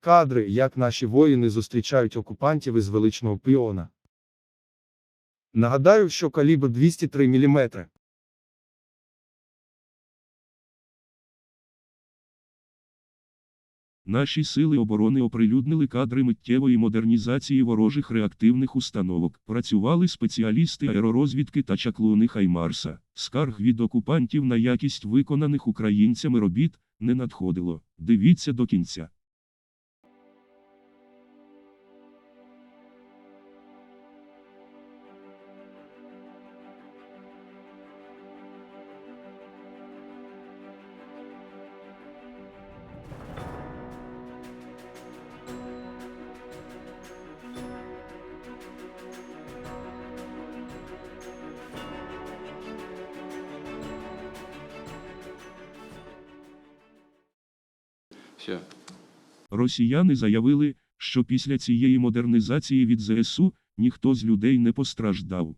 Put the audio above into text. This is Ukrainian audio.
Кадри, як наші воїни зустрічають окупантів із величного піона. Нагадаю, що калібр 203 мм. Наші сили оборони оприлюднили кадри миттєвої модернізації ворожих реактивних установок. Працювали спеціалісти аеророзвідки та чаклуни Хаймарса. Скарг від окупантів на якість виконаних українцями робіт не надходило. Дивіться до кінця. Все. Росіяни заявили, що після цієї модернізації від ЗСУ ніхто з людей не постраждав.